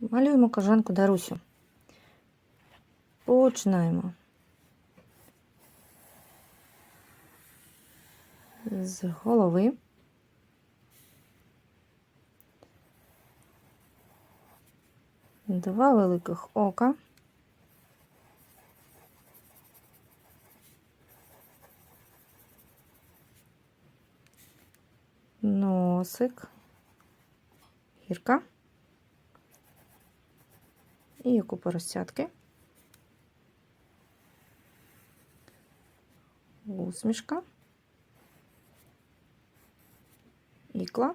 Малюємо кожанку Дарусю. Починаємо. З голови. Два великих ока. Носик. Гірка. І яку поросятки. Усмішка. Ікла.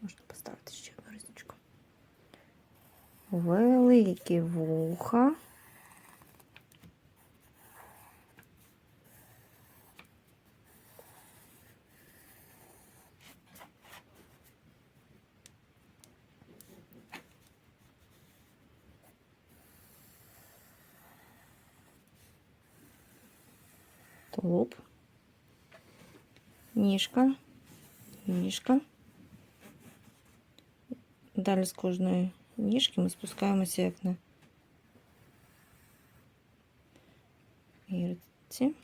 Можна поставити ще одну різничку. Великі вуха. Тулуб. Ніжка. Ніжка. Далі з кожної ніжки ми спускаємося як на гірці.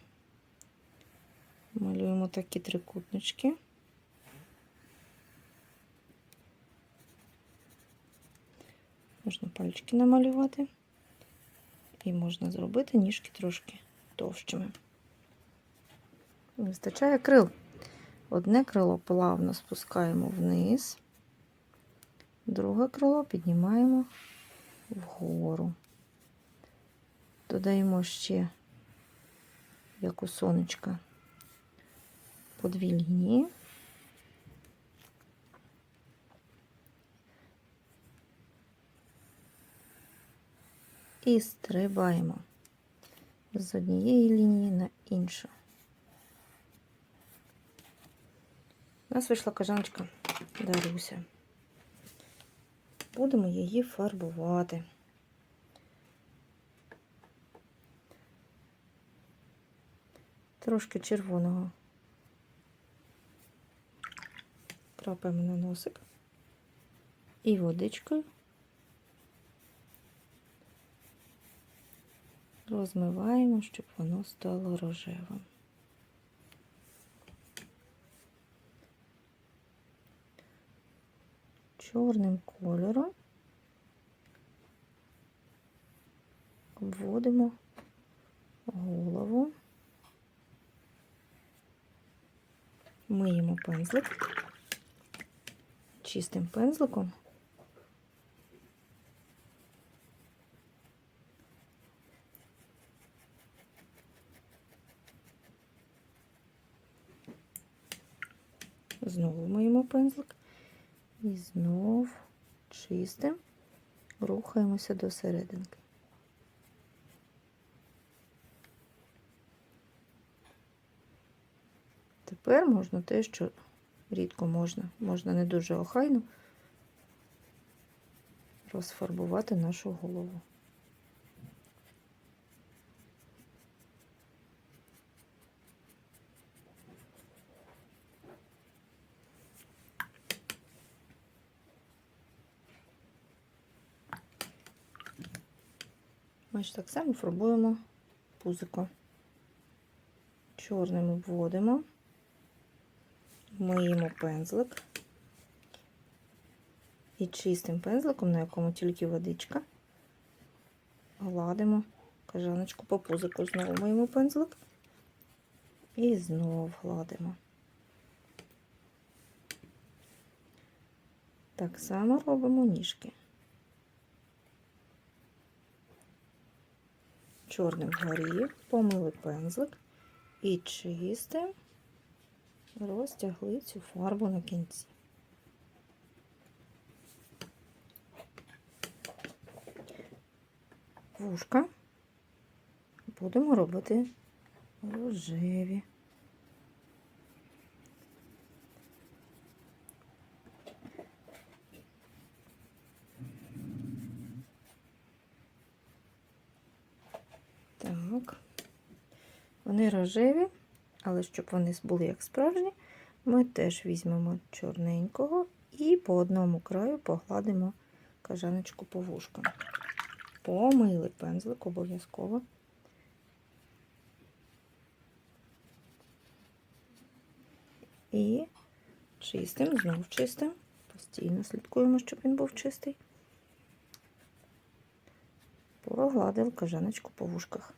Малюємо такі трикутнички. Можна пальчики намалювати. І можна зробити ніжки трошки товщими. Вистачає крил. Одне крило плавно спускаємо вниз, друге крило піднімаємо вгору. Додаємо ще, як у сонечка, по дві лінії. І стрибаємо з однієї лінії на іншу. У нас вийшла кажаночка Даруся. Будемо її фарбувати. Трошки червоного крапаємо на носик і водичкою розмиваємо, щоб воно стало рожевим. Чорним кольором обводимо голову, миємо пензлик чистим пензликом. Знову миємо пензлик. І знов чистим рухаємося до серединки. Тепер можна те, що рідко можна, можна не дуже охайно розфарбувати нашу голову. Ми ж так само фарбуємо пузико. Чорним обводимо, миємо пензлик і чистим пензликом, на якому тільки водичка, гладимо кажаночку по пузику. Знову миємо пензлик і знову гладимо. Так само робимо ніжки. Чорним горіх, помили пензлик і чистим розтягли цю фарбу на кінці. Вушка будемо робити рожеві. Так. Вони рожеві, але щоб вони були як справжні, ми теж візьмемо чорненького І по одному краю погладимо кажаночку по вушкам. Помили пензлик обов'язково. І чистим, знов чистим. Постійно слідкуємо, щоб він був чистий. Погладив кажаночку по вушках.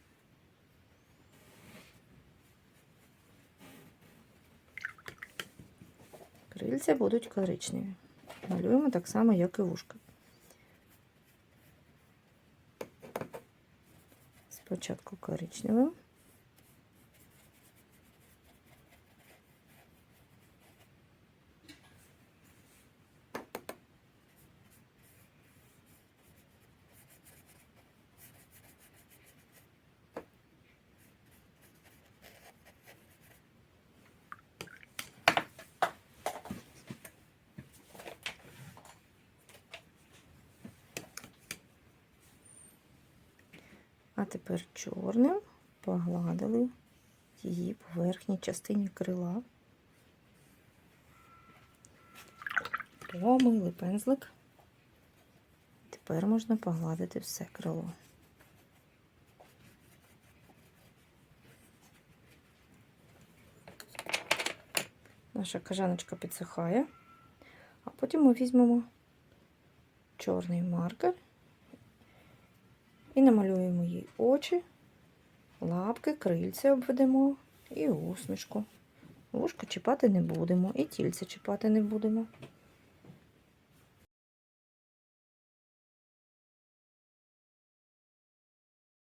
Крильця будуть коричневі. Малюємо так само, як і вушка. Спочатку коричневим. А тепер чорним погладили її по верхній частині крила. Помили пензлик. Тепер можна погладити все крило. Наша кажаночка підсихає, а потім ми візьмемо чорний маркер і намалюємо їй очі, лапки, крильця обведемо і усмішку. Вушка чіпати не будемо, і тільце чіпати не будемо.